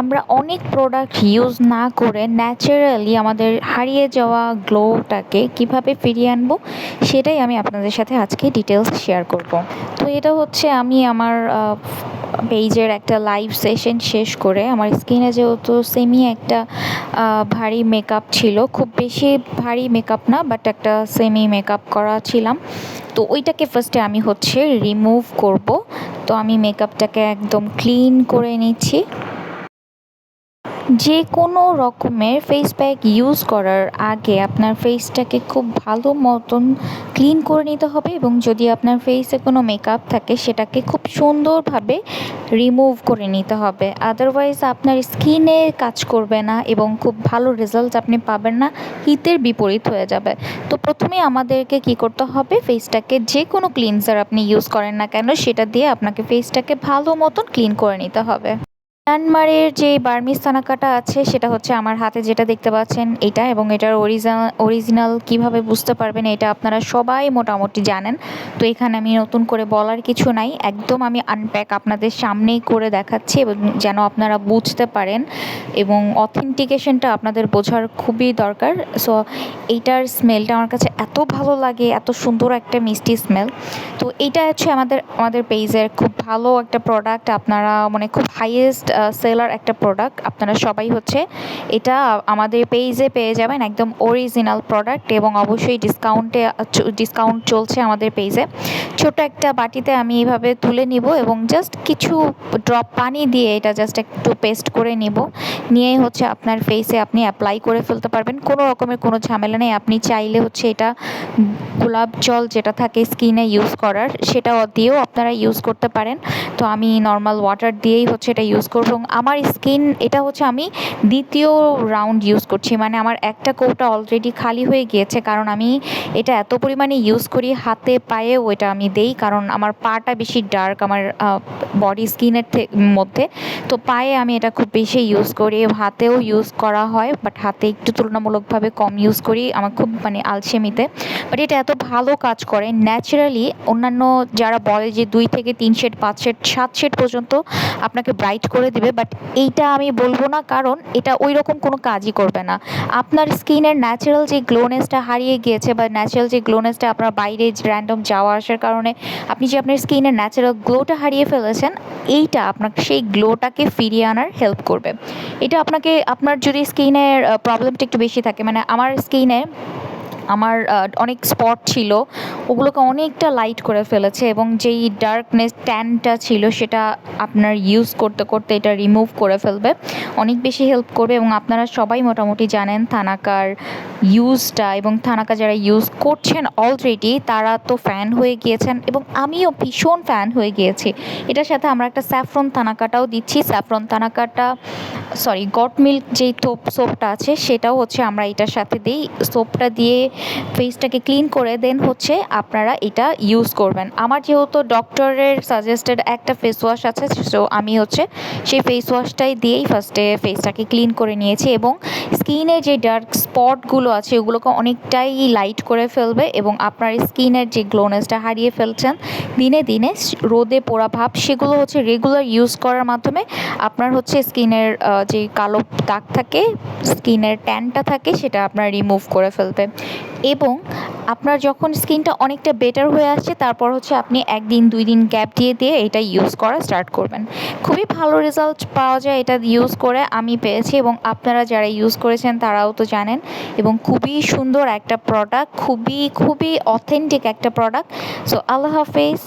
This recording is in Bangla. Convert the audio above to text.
আমরা অনেক প্রোডাক্ট ইউজ না করে ন্যাচারালি আমাদের হারিয়ে যাওয়া গ্লোটাকে কীভাবে ফিরিয়ে আনব, সেটাই আমি আপনাদের সাথে আজকে ডিটেলস শেয়ার করব। তো এটা হচ্ছে আমি আমার পেজের একটা লাইভ সেশন শেষ করে, আমার স্কিনে যেহেতু সেমি একটা ভারী মেকআপ ছিল, খুব বেশি ভারী মেকআপ না বাট একটা সেমি মেকআপ করা ছিলাম। তো ওইটাকে ফার্স্টে আমি হচ্ছে রিমুভ করব। তো আমি মেকআপটাকে একদম ক্লিন করে নিচ্ছি। যে কোনো রকমের ফেস প্যাক ইউজ করার আগে আপনার ফেসটাকে খুব ভালো মতন ক্লিন করে নিতে হবে এবং যদি আপনার ফেসে কোনো মেকআপ থাকে, সেটাকে খুব সুন্দরভাবে রিমুভ করে নিতে হবে। আদারওয়াইজ আপনার স্কিনে কাজ করবে না এবং খুব ভালো রেজাল্ট আপনি পাবেন না হিতের বিপরীত হয়ে যাবে। তো প্রথমে আমাদেরকে কি করতে হবে? ফেসটাকে যে কোনো ক্লিনজার আপনি ইউজ করেন না কেন, সেটা দিয়ে আপনাকে ফেসটাকে ভালো মতন ক্লিন করে নিতে হবে। মিয়ানমারের যে বার্মিজ তানাকাটা আছে, সেটা হচ্ছে আমার হাতে যেটা দেখতে পাচ্ছেন এটা এবং এটার অরিজিনাল অরিজিনাল কীভাবে বুঝতে পারবেন এটা আপনারা সবাই মোটামুটি জানেন। তো এখানে আমি নতুন করে বলার কিছু নাই। একদম আমি আনপ্যাক আপনাদের সামনেই করে দেখাচ্ছি এবং যেন আপনারা বুঝতে পারেন এবং অথেন্টিকেশনটা আপনাদের বোঝার খুবই দরকার। সো এইটার স্মেলটা আমার কাছে এত ভালো লাগে, এত সুন্দর একটা মিষ্টি স্মেল তো এইটা হচ্ছে আমাদের আমাদের পেজের খুব ভালো একটা প্রোডাক্ট আপনারা মানে খুব হাইয়েস্ট সেলার একটা প্রোডাক্ট আপনারা সবাই হচ্ছে এটা আমাদের পেজে পেয়ে যাবেন একদম অরিজিনাল প্রোডাক্ট এবং অবশ্যই ডিসকাউন্টে ডিসকাউন্ট চলছে আমাদের পেজে ছোট একটা বাটিতে আমি এইভাবে তুলে নিব এবং জাস্ট কিছু ড্রপ পানি দিয়ে এটা জাস্ট একটু পেস্ট করে নিব। নিয়েই হচ্ছে আপনার ফেসে আপনি অ্যাপ্লাই করে ফেলতে পারবেন। কোনো রকমের কোনো ঝামেলা নেই। আপনি চাইলে হচ্ছে এটা গোলাপ জল যেটা থাকে স্কিনে ইউজ করার সেটা দিয়েও আপনারা ইউজ করতে পারেন। তো আমি নর্মাল ওয়াটার দিয়েই হচ্ছে এটা ইউজ করব। এবং আমার স্কিন, এটা হচ্ছে আমি দ্বিতীয় রাউন্ড ইউজ করছি। মানে আমার একটা কৌটা অলরেডি খালি হয়ে গিয়েছে, কারণ আমি এটা এত পরিমাণে ইউজ করি, হাতে পায়েও এটা আমি দেই, কারণ আমার পাটা বেশি ডার্ক আমার বডি স্কিনের মধ্যে। তো পায়ে আমি এটা খুব বেশি ইউজ করি, হাতেও ইউজ করা হয় বাট হাতে একটু তুলনামূলকভাবে কম ইউজ করি, আমার খুব মানে আলসেমিতে বাট এটা এত ভালো কাজ করে ন্যাচারালি অন্যান্য যারা বলে যে দুই থেকে তিন শেড পাঁচ শেড সাত শেড পর্যন্ত আপনাকে ব্রাইট করে দিবে বাট এইটা আমি বলব না, কারণ এটা ওই রকম কোনো কাজই করবে না। আপনার স্কিনের ন্যাচারাল যে গ্লোনেসটা হারিয়ে গিয়েছে বা ন্যাচারাল যে গ্লোনেসটা আপনার বাইরে র্যান্ডম যাওয়া আসার কারণে আপনি যে আপনার স্কিনের ন্যাচারাল গ্লোটা হারিয়ে ফেলেছেন, এইটা আপনাকে সেই গ্লোটাকে ফিরিয়ে আনার হেল্প করবে। এটা আপনাকে, আপনার যদি স্কিনের প্রবলেমটা একটু বেশি থাকে মানে আমার স্কিনে আমার অনেক স্পট ছিল, ওগুলোকে অনেকটা লাইট করে ফেলেছে এবং যেই ডার্কনেস ট্যানটা ছিল সেটা আপনার ইউজ করতে করতে এটা রিমুভ করে ফেলবে। অনেক বেশি হেল্প করবে এবং আপনারা সবাই মোটামুটি জানেন থানাকার ইউজটা এবং থানাকা যারা ইউজ করছেন অলরেডি তারা তো ফ্যান হয়ে গিয়েছেন এবং আমিও ভীষণ ফ্যান হয়ে গিয়েছি। এটার সাথে আমরা একটা স্যাফরন থানাকাটাও দিচ্ছি। স্যাফরন থানাকাটা সরি গট মিল্ক যেই সোপ সোপটা আছে সেটাও হচ্ছে আমরা এটার সাথে দিই। সোপটা দিয়ে ফেসটাকে ক্লিন করে, দেন হচ্ছে আপনারা এটা ইউজ করবেন। আমার যেহেতু ডক্টরের সাজেস্টেড একটা ফেস ওয়াশ আছে সো আমি হচ্ছে সেই ফেস ওয়াশটাই দিয়েই ফার্স্টে ফেসটাকে ক্লিন করে নিয়েছি এবং স্কিনে যে ডার্ক স্পটগুলো আছে, ওগুলোকে অনেকটাই লাইট করে ফেলবে এবং আপনার স্কিনের যে গ্লোনেসটা হারিয়ে ফেলছেন, দিনে দিনে রোদে পোড়া ভাব, সেগুলো হচ্ছে রেগুলার ইউজ করার মাধ্যমে আপনার হচ্ছে স্কিনের যে কালো দাগ থাকে, স্কিনের ট্যানটা থাকে, সেটা আপনার রিমুভ করে ফেলবে। এবং আপনার যখন স্কিনটা অনেকটা বেটার হয়ে আসছে, তারপর হচ্ছে আপনি একদিন দুই দিন গ্যাপ দিয়ে দিয়ে এটা ইউজ করা স্টার্ট করবেন। খুবই ভালো রেজাল্ট পাওয়া যায় এটা ইউজ করে, আমি পেয়েছি এবং আপনারা যারা ইউজ করেছেন তারাও তো জানেন। এবং খুবই সুন্দর একটা প্রোডাক্ট খুবই খুবই অথেন্টিক একটা প্রোডাক্ট সো আল্লাহ হাফেজ।